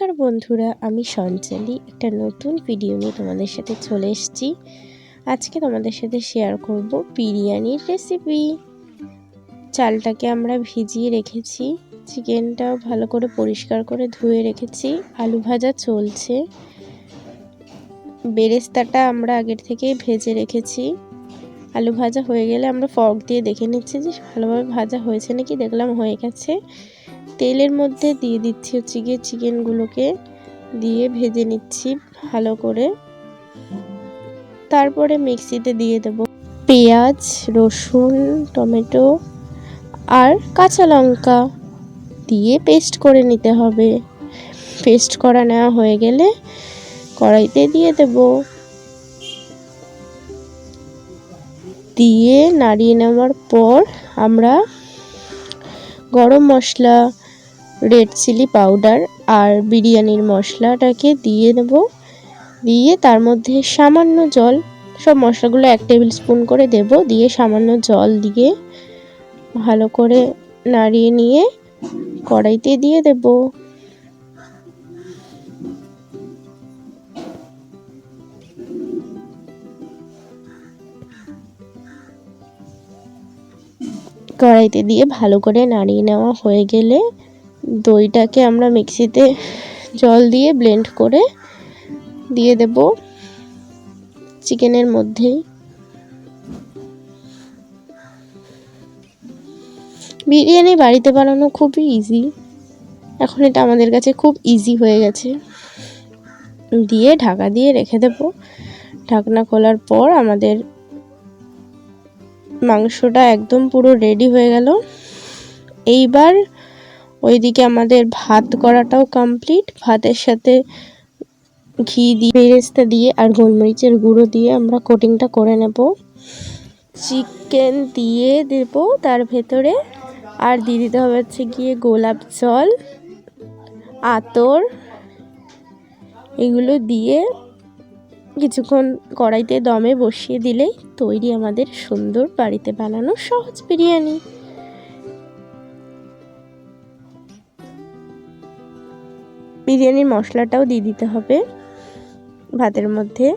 নমস্কার বন্ধুরা, আমি সঞ্চালি একটা নতুন ভিডিও নিয়ে তোমাদের সাথে চলে এসেছি। আজকে তোমাদের সাথে শেয়ার করব বিরিয়ানির রেসিপি চালটাকে আমরা ভিজিয়ে রেখেছি চিকেনটাও ভালো করে পরিষ্কার করে ধুয়ে রেখেছি, আলু ভাজা চলছে। বেরেস্তাটা আমরা আগের থেকেই ভেজে রেখেছি। আলু ভাজা হয়ে গেলে আমরা ফর্ক দিয়ে দেখে নিচ্ছি যে ভালোভাবে ভাজা হয়েছে নাকি, দেখলাম হয়ে গেছে। তেলের মধ্যে দিয়ে দিচ্ছি হচ্ছে গিয়ে চিকেনগুলোকে দিয়ে ভেজে নিচ্ছি ভালো করে। তারপরে মিক্সিতে দিয়ে দেব পেঁয়াজ, রসুন, টমেটো আর কাঁচা লঙ্কা দিয়ে পেস্ট করে নিতে হবে। পেস্ট করা নেওয়া হয়ে গেলে কড়াইতে দিয়ে দেব। দিয়ে নাড়িয়ে নেওয়ার পর আমরা গরম মশলা রেড চিলি পাউডার আর বিরিয়ানির মশলাটাকে দিয়ে নেব দিয়ে তার মধ্যে সামান্য জল, সব মশলাগুলো এক টেবিল স্পুন করে দেব। দিয়ে সামান্য জল দিয়ে ভালো করে নাড়িয়ে নিয়ে কড়াইতে দিয়ে দেব। কড়াইতে দিয়ে ভালো করে নাড়িয়ে নেওয়া হয়ে গেলে দইটাকে আমরা মিক্সিতে জল দিয়ে ব্লেন্ড করে দিয়ে দেব চিকেনের মধ্যেই। বিরিয়ানি বাড়িতে বানানো খুবই ইজি এখন এটা আমাদের কাছে খুব ইজি হয়ে গেছে। দিয়ে ঢাকা দিয়ে রেখে দেব। ঢাকনা খোলার পর আমাদের মাংসটা একদম পুরো রেডি হয়ে গেল। এইবার ওইদিকে আমাদের ভাত করাটাও কমপ্লিট ভাতের সাথে ঘি দিয়ে, বেরেস্তা দিয়ে আর গোলমরিচের গুঁড়ো দিয়ে আমরা কোটিংটা করে নেব। চিকেন দিয়ে দেব তার ভেতরে। আর দিয়ে দিতে হবে হচ্ছে গিয়ে গোলাপ জল, আতর। এগুলো দিয়ে কিছুক্ষণ কড়াইতে দমে বসিয়ে দিলেই তৈরি আমাদের সুন্দর বাড়িতে বানানো সহজ বিরিয়ানি। বিরিয়ানির মশলাটাও দিয়ে দিতে হবে ভাতের মধ্যে।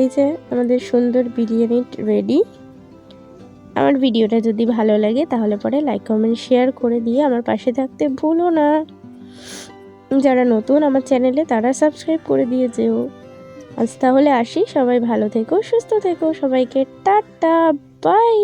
এই যে আমাদের সুন্দর বিরিয়ানি রেডি আমার ভিডিওটা যদি ভালো লাগে তাহলে পরে লাইক কমেন্ট শেয়ার করে দিয়ে আমার পাশে থাকতে ভুলো না। যারা নতুন আমার চ্যানেলে তারা সাবস্ক্রাইব করে দিয়ে যেও। আজ তাহলে আসি, সবাই ভালো থেকো, সুস্থ থেকো, সবাইকে টাটা বাই